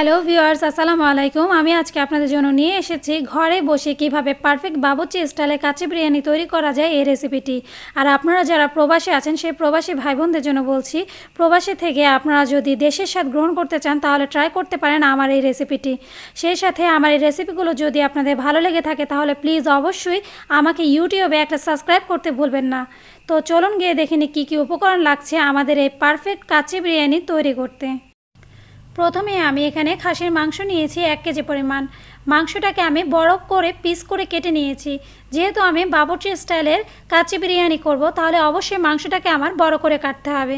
Hello viewers, আসসালামু আলাইকুম। আমি আজকে আপনাদের জন্য নিয়ে এসেছি ঘরে বসে কীভাবে পারফেক্ট বাবুচি স্টাইলে কাচি বিরিয়ানি তৈরি করা যায় এই রেসিপিটি। আর আপনারা যারা প্রবাসী আছেন, সেই প্রবাসী ভাই বোনদের জন্য বলছি, প্রবাসী থেকে আপনারা যদি দেশের স্বাদ গ্রহণ করতে চান, তাহলে ট্রাই করতে পারেন আমার এই রেসিপিটি। সেই সাথে আমার এই রেসিপিগুলো যদি আপনাদের ভালো লেগে থাকে, তাহলে প্লিজ অবশ্যই আমাকে ইউটিউবে একটা সাবস্ক্রাইব করতে ভুলবেন না। তো চলুন গিয়ে দেখিনি কী কী উপকরণ লাগছে আমাদের এই পারফেক্ট কাচি বিরিয়ানি তৈরি করতে। প্রথমে আমি এখানে খাসির মাংস নিয়েছি এক কেজি পরিমাণ। মাংসটাকে আমি বরফ করে পিস করে কেটে নিয়েছি। যেহেতু আমি বাবুর্চি স্টাইলের কাচি বিরিয়ানি করব, তাহলে অবশ্যই মাংসটাকে আমার বড় করে কাটতে হবে।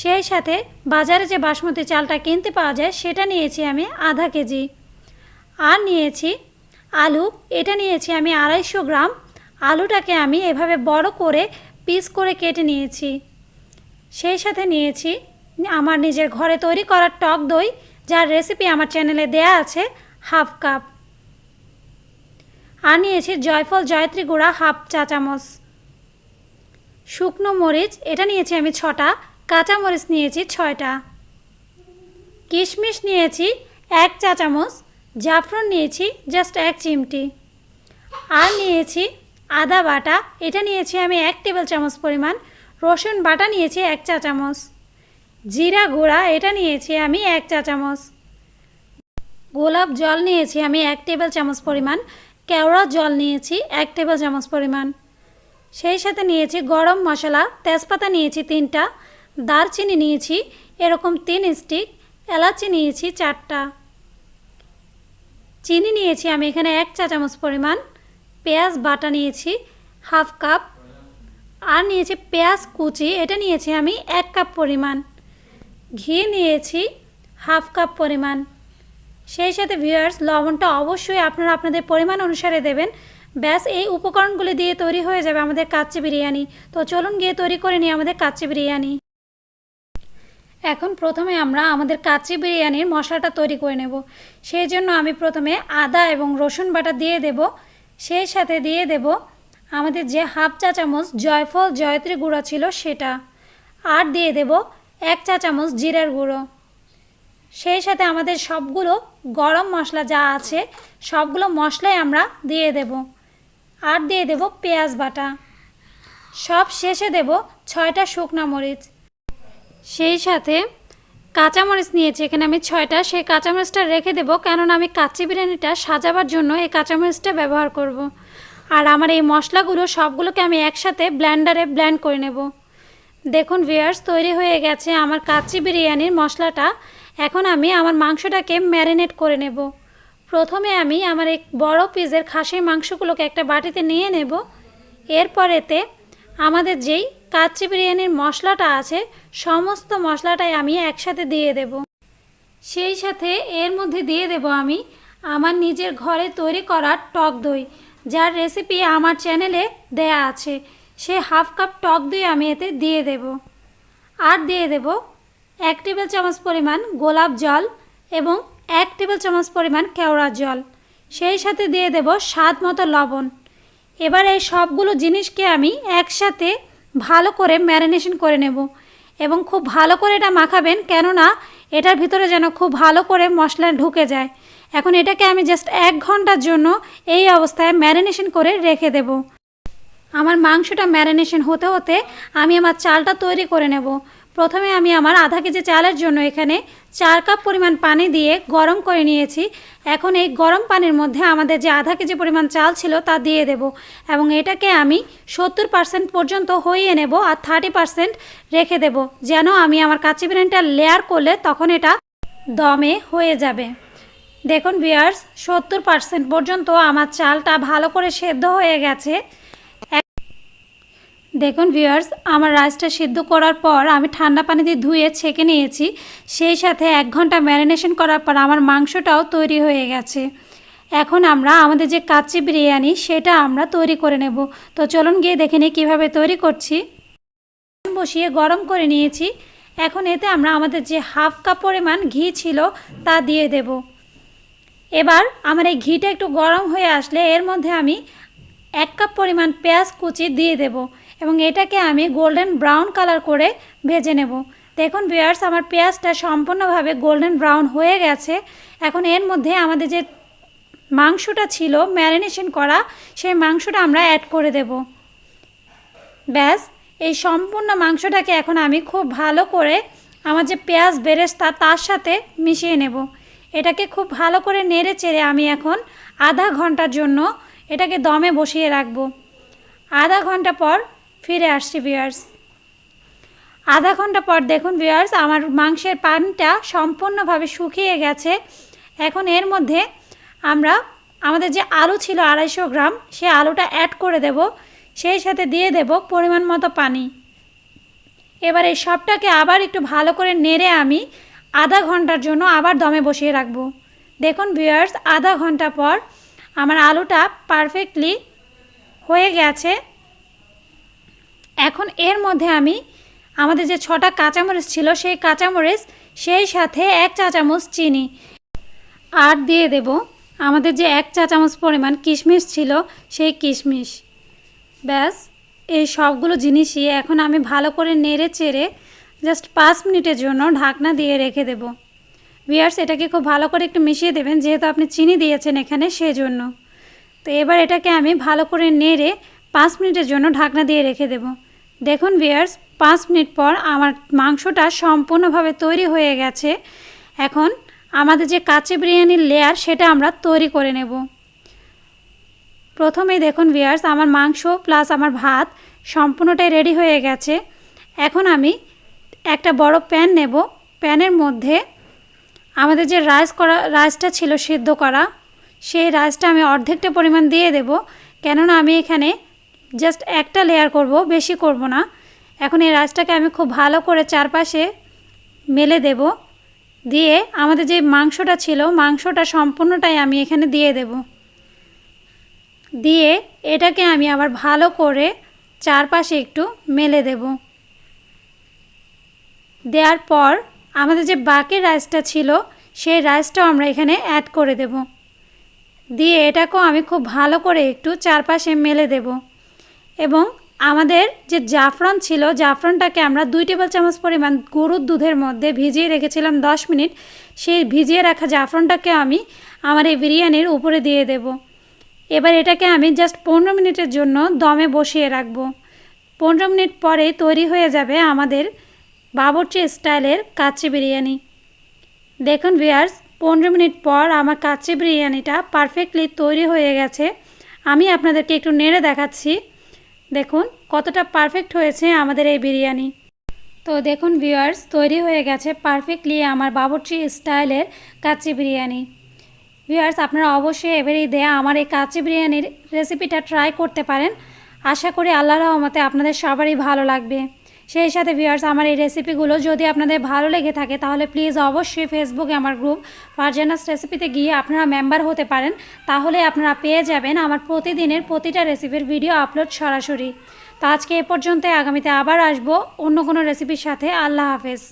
সেই সাথে বাজারে যে বাসমতি চালটা কিনতে পাওয়া যায়, সেটা নিয়েছি আমি আধা কেজি। আর নিয়েছি আলু, এটা নিয়েছি আমি আড়াইশো গ্রাম। আলুটাকে আমি এভাবে বড় করে পিস করে কেটে নিয়েছি। সেই সাথে নিয়েছি আমার নিজের ঘরে তৈরি করা টক দই। যার রেসিপি আমার চ্যানেলে দেয়া আছে হাফ কাপ আর নিয়েছি জয়ফল জয়ত্রী গুঁড়া হাফ চা চামচ। শুকনো মরিচ, এটা নিয়েছি আমি ছটা। কাঁচা মরিচ নিয়েছি ছয়টা। কিশমিশ নিয়েছি এক চা চামচ। জাফরন নিয়েছি জাস্ট এক চিমটি। আর নিয়েছি আদা বাটা, এটা নিয়েছি আমি এক টেবিল চামচ পরিমাণ। রসুন বাটা নিয়েছি এক চা চামচ। জিরা গুঁড়া, এটা নিয়েছি আমি এক চা চামচ। গোলাপ জল নিয়েছি আমি এক টেবিল চামচ পরিমাণ। কেওড়া জল নিয়েছি এক টেবিল চামচ পরিমাণ। সেই সাথে নিয়েছি গরম মশলা, তেজপাতা নিয়েছি তিনটা। দারচিনি নিয়েছি এরকম তিন স্টিক এলাচি নিয়েছি চারটা। চিনি নিয়েছি আমি এখানে এক চা চামচ পরিমাণ। পেঁয়াজ বাটা নিয়েছি হাফ কাপ। আর নিয়েছি পেঁয়াজ কুচি, এটা নিয়েছি আমি এক কাপ পরিমাণ। ঘি নিয়েছি, হাফ কাপ পরিমাণ। সেই সাথে ভিউয়ার্স লবণটা অবশ্যই আপনারা আপনাদের পরিমাণ অনুসারে দেবেন। ব্যাস, এই উপকরণগুলি দিয়ে তৈরি হয়ে যাবে আমাদের কাচ্চি বিরিয়ানি। তো চলুন গিয়ে তৈরি করে নিই আমাদের কাচ্চি বিরিয়ানি। এখন প্রথমে আমরা আমাদের কাচ্চি বিরিয়ানির মশলাটা তৈরি করে নেব। সেই জন্য আমি প্রথমে আদা এবং রসুন বাটা দিয়ে দেব। সেই সাথে দিয়ে দেব আমাদের যে হাফ চা চামচ জয়ফল জয়ত্রী গুঁড়ো ছিল সেটা। আর দিয়ে দেব এক চা চামচ জিরার গুঁড়ো। সেই সাথে আমাদের সবগুলো গরম মশলা যা আছে, সবগুলো মশলাই আমরা দিয়ে দেব। আর দিয়ে দেব পেঁয়াজ বাটা। সব শেষে দেব ছয়টা শুকনা মরিচ। সেই সাথে কাঁচামরিচ নিয়েছি। এখানে আমি ছয়টা। সেই কাঁচামরিচটা রেখে দেবো, কেননা আমি কাচ্চি বিরিয়ানিটা সাজাবার জন্য এই কাঁচামরিচটা ব্যবহার করব। আর আমার এই মশলাগুলো সবগুলোকে আমি একসাথে ব্ল্যান্ডারে ব্ল্যান্ড করে নেব। দেখুন ভিয়ার্স তৈরি হয়ে গেছে আমার কাচ্চি বিরিয়ানির মশলাটা। এখন আমি আমার মাংসটাকে ম্যারিনেট করে নেব। প্রথমে আমি আমার এক বড় পিসের খাসির মাংসগুলোকে একটা বাটিতে নিয়ে নেব। এরপরেতে আমাদের যেই কাচ্চি বিরিয়ানির মশলাটা আছে, সমস্ত মশলাটাই আমি একসাথে দিয়ে দেব। সেই সাথে এর মধ্যে দিয়ে দেব আমি আমার নিজের ঘরে তৈরি করা টক দই, যার রেসিপি আমার চ্যানেলে দেয়া আছে। সে হাফ কাপ টক দই আমি এতে দিয়ে দেব। আর দিয়ে দেব এক টেবিল চামচ পরিমাণ গোলাপ জল এবং এক টেবিল চামচ পরিমাণ কেওড়া জল। সেই সাথে দিয়ে দেব স্বাদ মতো লবণ। এবার এই সবগুলো জিনিসকে আমি একসাথে ভালো করে ম্যারিনেশন করে নেব এবং খুব ভালো করে এটা মাখাবেন কেননা এটার ভিতরে যেন খুব ভালো করে মশলা ঢুকে যায়। এখন এটাকে আমি জাস্ট এক ঘণ্টার জন্য এই অবস্থায় ম্যারিনেশন করে রেখে দেব। আমার মাংসটা ম্যারিনেশন হতে হতে আমি আমার চালটা তৈরি করে নেব। প্রথমে আমি আমার আধা কেজি চালের জন্য এখানে চার কাপ পরিমাণ পানি দিয়ে গরম করে নিয়েছি। এখন এই গরম পানির মধ্যে আমাদের যে আধা কেজি পরিমাণ চাল ছিল তা দিয়ে দেব এবং এটাকে আমি সত্তর পার্সেন্ট পর্যন্ত হইয়ে নেব আর থার্টি পার্সেন্ট রেখে দেব যেন আমি আমার কাচ্চি বিরিয়ানিটা লেয়ার করলে তখন এটা দমে হয়ে যাবে। দেখুন বিয়ার্স সত্তর পার্সেন্ট পর্যন্ত আমার চালটা ভালো করে সেদ্ধ হয়ে গেছে। দেখুন ভিউয়ার্স আমার রাইসটা সিদ্ধ করার পর আমি ঠান্ডা পানি দিয়ে ধুয়ে ছেঁকে নিয়েছি। সেই সাথে এক ঘণ্টা ম্যারিনেশন করার পর আমার মাংসটাও তৈরি হয়ে গেছে। এখন আমরা আমাদের যে কাচ্চি বিরিয়ানি, সেটা আমরা তৈরি করে নেব। তো চলুন গিয়ে দেখে নিই কীভাবে তৈরি করছি। বসিয়ে গরম করে নিয়েছি। এখন এতে আমরা আমাদের যে হাফ কাপ পরিমাণ ঘি ছিল, তা দিয়ে দেব। এবার আমার এই ঘিটা একটু গরম হয়ে আসলে এর মধ্যে আমি এক কাপ পরিমাণ পেঁয়াজ কুচি দিয়ে দেব। এবং এটাকে আমি গোল্ডেন ব্রাউন কালার করে ভেজে নেব। দেখুন ভিউয়ার্স আমার পেঁয়াজটা সম্পূর্ণভাবে গোল্ডেন ব্রাউন হয়ে গেছে। এখন এর মধ্যে আমাদের যে মাংসটা ছিল ম্যারিনেশন করা, সেই মাংসটা আমরা অ্যাড করে দেব। ব্যাস, এই সম্পূর্ণ মাংসটাকে এখন আমি খুব ভালো করে আমার যে পেঁয়াজ বেরেস্তা, তার সাথে মিশিয়ে নেব। এটাকে খুব ভালো করে নেড়ে চেড়ে আমি এখন আধা ঘণ্টার জন্য এটাকে দমে বসিয়ে রাখব। আধা ঘণ্টা পর ফিরে আসছি ভিউয়ার্স আধা ঘণ্টা পর দেখুন ভিউয়ার্স আমার মাংসের পানটা সম্পূর্ণভাবে শুকিয়ে গেছে। এখন এর মধ্যে আমরা, আমাদের যে আলু ছিল আড়াইশো গ্রাম, সে আলুটা অ্যাড করে দেব। সেই সাথে দিয়ে দেব পরিমাণ মতো পানি। এবার এই সবটাকে আবার একটু ভালো করে নেড়ে আমি আধা ঘণ্টার জন্য আবার দমে বসিয়ে রাখব। দেখুন ভিউয়ার্স আধা ঘণ্টা পর আমার আলুটা পারফেক্টলি হয়ে গেছে। এখন এর মধ্যে আমি আমাদের যে ছটা কাঁচামরিচ ছিল, সেই কাঁচামরিচ, সেই সাথে এক চা চামচ চিনি। আর দিয়ে দেব আমাদের যে এক চা চামচ পরিমাণ কিশমিশ ছিল, সেই কিশমিশ। ব্যাস, এই সবগুলো জিনিসই এখন আমি ভালো করে নেড়ে চেড়ে জাস্ট পাঁচ মিনিটের জন্য ঢাকনা দিয়ে রেখে দেব। বিয়ার্স এটাকে খুব ভালো করে একটু মিশিয়ে দেবেন, যেহেতু আপনি চিনি দিয়েছেন এখানে, সেজন্য। তো এবার এটাকে আমি ভালো করে নেড়ে পাঁচ মিনিটের জন্য ঢাকনা দিয়ে রেখে দেব। দেখুন বিয়ার্স পাঁচ মিনিট পর আমার মাংসটা সম্পূর্ণভাবে তৈরি হয়ে গেছে। এখন আমাদের যে কাঁচে বিরিয়ানির লেয়ার সেটা আমরা তৈরি করে নেব। প্রথমে দেখুন ভিয়ার্স আমার মাংস প্লাস আমার ভাত সম্পূর্ণটাই রেডি হয়ে গেছে। এখন আমি একটা বড় প্যান নেব। প্যানের মধ্যে আমাদের যে রাইস করা রাইসটা ছিল সিদ্ধ করা, সেই রাইসটা আমি অর্ধেকটা পরিমাণ দিয়ে দেব। কেননা আমি এখানে জাস্ট একটা লেয়ার করব, বেশি করব না। এখন এই রাইসটাকে আমি খুব ভালো করে চারপাশে মেলে দেব। দিয়ে আমাদের যে মাংসটা ছিল, মাংসটা সম্পূর্ণটাই আমি এখানে দিয়ে দেব। দিয়ে এটাকে আমি আবার ভালো করে চারপাশে একটু মেলে দেব। দেওয়ার পর আমাদের যে বাকি রাইসটা ছিল, সেই রাইসটাও আমরা এখানে অ্যাড করে দেব। দিয়ে এটাকেও আমি খুব ভালো করে একটু চারপাশে মেলে দেব। এবং আমাদের যে জাফরান ছিল, জাফরানটাকে আমরা দুই টেবিল চামচ পরিমাণ গরুর দুধের মধ্যে ভিজিয়ে রেখেছিলাম দশ মিনিট। সেই ভিজিয়ে রাখা জাফরানটাকে আমি আমার এই বিরিয়ানির উপরে দিয়ে দেব। এবার এটাকে আমি জাস্ট পনেরো মিনিটের জন্য দমে বসিয়ে রাখব। পনেরো মিনিট পরে তৈরি হয়ে যাবে আমাদের বাবরচি স্টাইলের কাচ্চি বিরিয়ানি। দেখুন ভিয়ার্স পনেরো মিনিট পর আমার কাচ্চি বিরিয়ানিটা পারফেক্টলি তৈরি হয়ে গেছে। আমি আপনাদেরকে একটু নেড়ে দেখাচ্ছি। দেখুন, কতটা পারফেক্ট হয়েছে আমাদের এই বিরিয়ানি। তো দেখুন ভিউয়ার্স তৈরি হয়ে গেছে পারফেক্টলি আমার বাবরচি স্টাইলের কাচ্চি বিরিয়ানি। ভিউয়ার্স আপনারা অবশ্যই এবারেই দেয়া আমার এই কাচ্চি বিরিয়ানির রেসিপিটা ট্রাই করতে পারেন। আশা করি আল্লাহ রহমতে আপনাদের সবারই ভালো লাগবে। সেই সাথে ভিউয়ার্স আমার এই রেসিপিগুলো যদি আপনাদের ভালো লেগে থাকে, তাহলে প্লিজ অবশ্যই ফেসবুকে আমার গ্রুপ ফারজানাস রেসিপিতে গিয়ে আপনারা মেম্বার হতে পারেন। তাহলে আপনারা পেয়ে যাবেন আমার প্রতিদিনের প্রতিটা রেসিপির ভিডিও আপলোড সরাসরি। তো আজকে এ পর্যন্ত আগামীতে আবার আসব অন্য কোনো রেসিপির সাথে। আল্লাহ হাফেজ।